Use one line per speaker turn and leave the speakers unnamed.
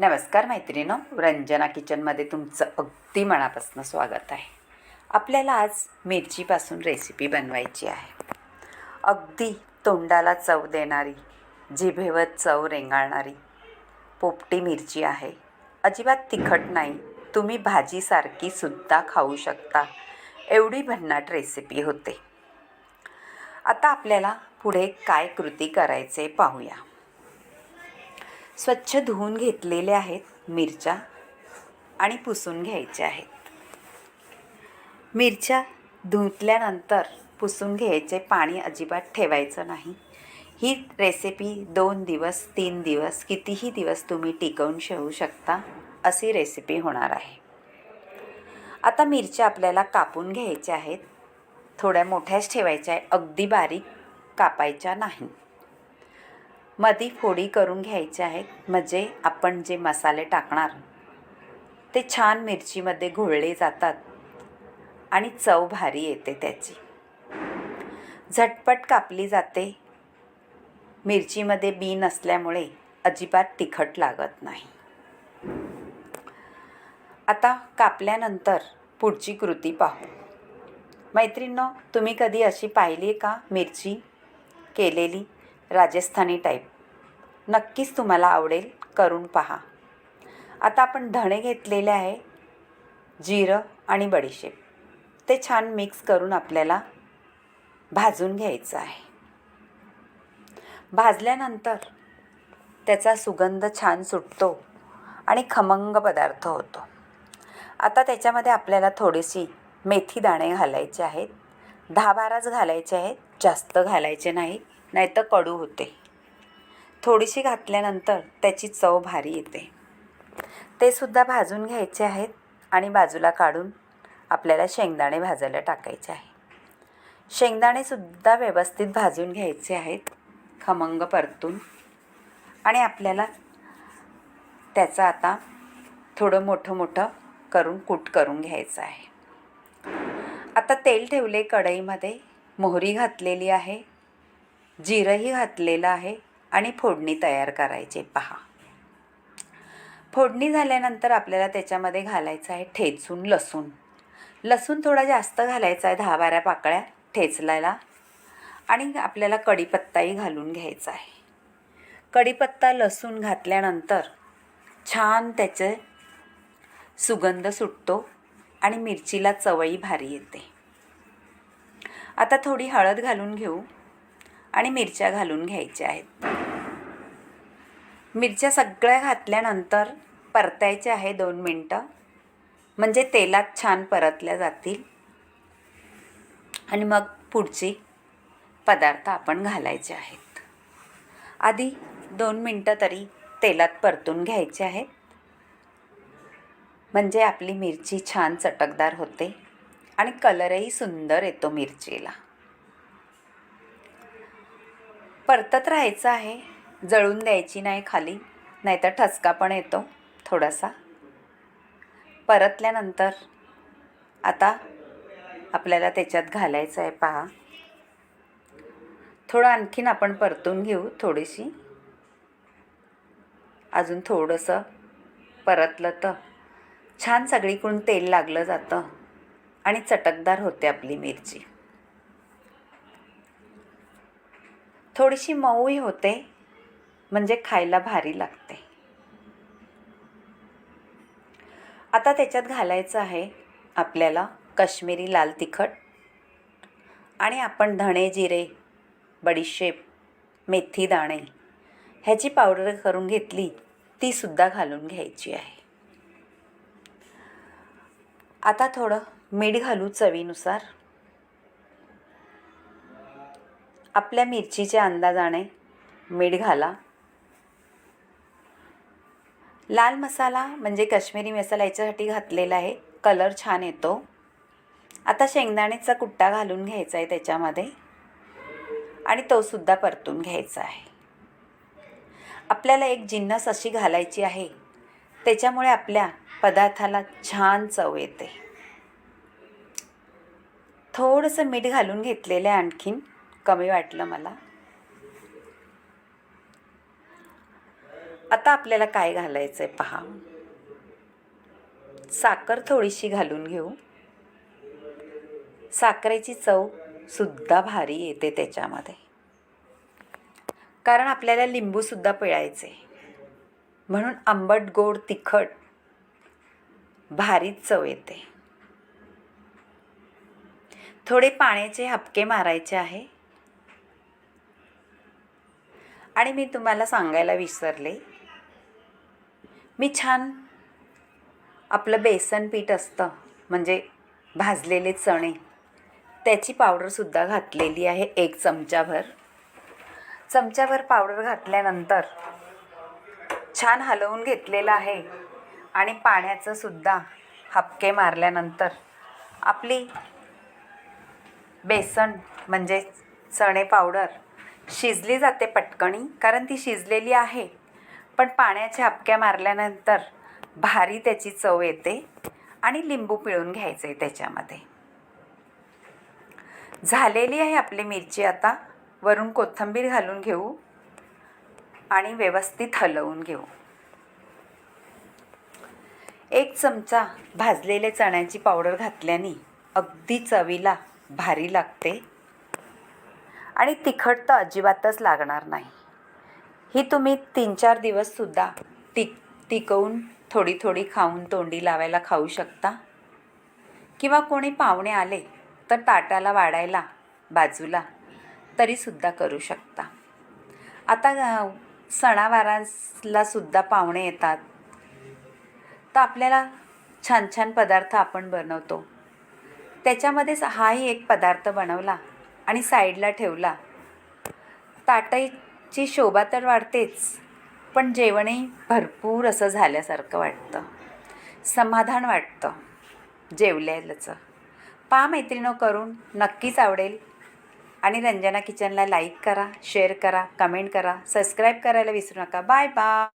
नमस्कार मैत्रिणो रंजना किचनमध्ये तुमचं अगदी मनापासून स्वागत आहे. आपल्याला आज मिरचीपासून रेसिपी बनवायची आहे. अगदी तोंडाला चव देणारी जिभेवर चव रेंगाळणारी पोपटी मिरची आहे. अजिबात तिखट नाही तुम्ही भाजीसारखी सुद्धा खाऊ शकता. एवढी भन्नाट रेसिपी होते. आता आपल्याला पुढे काय कृती करायचे पाहूया. स्वच्छ धुवून घेतलेले आहेत मिरच्या आणि पुसून घ्यायच्या आहेत. मिरच्या धुतल्यानंतर पुसून घ्यायचे पाणी अजिबात ठेवायचं नाही. ही रेसिपी दोन दिवस तीन दिवस कितीही दिवस तुम्ही टिकवून ठेवू शकता अशी रेसिपी होणार आहे. आता मिरच्या आपल्याला कापून घ्यायच्या आहेत. थोड्या मोठ्याच ठेवायच्या आहे अगदी बारीक कापायच्या नाही. मधी फोडी करून घ्यायच्या आहेत. म्हणजे आपण जे मसाले टाकणार ते छान मिरचीमध्ये घोळले जातात आणि चव भारी येते त्याची. झटपट कापली जाते. मिरचीमध्ये बी नसल्यामुळे अजिबात तिखट लागत नाही. आता कापल्यानंतर पुढची कृती पाहू. मैत्रिणींनो तुम्ही कधी अशी पाहिली का मिरची केलेली? राजस्थानी टाईप नक्कीच तुम्हाला आवडेल. करून पहा. आता आपण धणे घेतलेले आहे. जिरं आणि बडीशेप. ते छान मिक्स करून आपल्याला भाजून घ्यायचं आहे. भाजल्यानंतर त्याचा सुगंध छान सुटतो आणि खमंग पदार्थ होतो. आता त्याच्यामध्ये आपल्याला थोडीशी मेथी दाणे घालायचे आहेत. दहा बाराच घालायचे आहेत. जास्त घालायचे नाही नाही तर कडू होते. थोडीशी घातल्यानंतर त्याची चव भारी येते. ते सुद्धा भाजून घ्यायचे आहेत आणि बाजूला काढून आपल्याला शेंगदाणे भाजायला टाकायचे आहे. शेंगदाणेसुद्धा व्यवस्थित भाजून घ्यायचे आहेत खमंग परतून. आणि आपल्याला त्याचं आता थोडं मोठं मोठं करून कूट करून घ्यायचं आहे. आता तेल ठेवले कढईमध्ये. मोहरी घातलेली आहे. जिरंही घातलेलं आहे आणि फोडणी तयार करायची. पहा. फोडणी झाल्यानंतर आपल्याला त्याच्यामध्ये घालायचं आहे ठेचून लसूण. लसूण थोडा जास्त घालायचा आहे दहा बारा पाकळ्या ठेचल्याला आणि आपल्याला कढीपत्ताही घालून घ्यायचा आहे. कढीपत्ता लसूण घातल्यानंतर छान त्याचे सुगंध सुटतो आणि मिरचीला चवही भारी येते. आता थोडी हळद घालून घेऊ. आणि मिरच्या घालून घ्यायच्या आहेत. मिरच्या सगळ्या घातल्यानंतर परतायच्या आहे दोन मिनटं. म्हणजे तेलात छान परतल्या जातील. आणि मग पुढची पदार्थ आपण घालायचे आहेत. आधी दोन मिनटं तरी तेलात परतून घ्यायचे आहेत. म्हणजे आपली मिरची छान चटकदार होते. आणि कलरही सुंदर येतो मिरचीला. परतत राहायचं आहे. जळून द्यायची नाही खाली. नाहीतर ठसका पण येतो थोडासा. परतल्यानंतर आता आपल्याला त्याच्यात घालायचं आहे पहा. थोडं आणखीन आपण परतून घेऊ थोडीशी. अजून थोडंसं परतलं तर छान सगळीकडून तेल लागलं जातं आणि चटकदार होते आपली मिरची. थोडीशी मऊही होते म्हणजे खायला भारी लागते. आता त्याच्यात घालायचं आहे आपल्याला काश्मीरी लाल तिखट आणि आपण धणे जिरे बडीशेप मेथी दाणे ह्याची पावडर करून घेतली तीसुद्धा घालून घ्यायची आहे. आता थोडं मीठ घालू चवीनुसार. आपल्या मिरचीच्या अंदाजाने मीठ घाला. लाल मसाला म्हणजे काश्मीरी मसाला याच्यासाठी घातलेला आहे. कलर छान येतो. आता शेंगदाण्याचा कुट्टा घालून घ्यायचा आहे त्याच्यामध्ये. आणि तोसुद्धा परतून घ्यायचा आहे. आपल्याला एक जिन्नस अशी घालायची आहे. त्याच्यामुळे आपल्या पदार्थाला छान चव येते. थोडंसं मीठ घालून घेतलेलं आहे आणखीन. कमी वाटलं मला. आता आपल्याला काय घालायचं आहे पहा. साखर थोडीशी घालून घेऊ. साखरेची चव सुद्धा भारी येते त्याच्यामध्ये. कारण आपल्याला लिंबूसुद्धा पिळायचे म्हणून आंबट गोड तिखट भारीच चव येते. थोडे पाण्याचे हपके मारायचे आहे. आणि मी तुम्हाला सांगायला विसरले. मी छान आपलं बेसन पीठ असतं म्हणजे भाजलेले चणे. त्याची पावडरसुद्धा घातलेली आहे एक चमचाभर. चमचाभर पावडर घातल्यानंतर छान हलवून घेतलेलं आहे आणि पाण्याचं सुद्धा हपके मारल्यानंतर आपली बेसन म्हणजे चणे पावडर शिजली जाते पटकणी कारण ती शिजलेली आहे. पण पाण्याच्या हपक्या मारल्यानंतर भारी त्याची चव येते आणि लिंबू पिळून घ्यायचं आहे त्याच्यामध्ये. झालेली आहे आपली मिरची आता. वरून कोथिंबीर घालून घेऊ आणि व्यवस्थित हलवून घेऊ. एक चमचा भाजलेले चण्याची पावडर घातल्याने अगदी चवीला भारी लागते. आणि तिखट तर अजिबातच लागणार नाही. ही तुम्ही तीन चार दिवससुद्धा टिक टिकवून थोडी थोडी खाऊन तोंडी लावायला खाऊ शकता. किंवा कोणी पाहुणे आले तर ताटाला वाढायला बाजूला तरीसुद्धा करू शकता. आता अ, सणावाराला सुद्धा पाहुणे येतात. तर आपल्याला छान छान पदार्थ आपण बनवतो. त्याच्यामध्येच हाही एक पदार्थ बनवला आणि साईडला ठेवला. ताटाची शोभा तर वाढतेच पण जेवणही भरपूर असं झाल्यासारखं वाटतं. समाधान वाटतं जेवल्याचं. पा मैत्रिणं करून नक्कीच आवडेल. आणि रंजना किचनला लाईक करा शेअर करा कमेंट करा सबस्क्राईब करायला विसरू नका. Bye bye.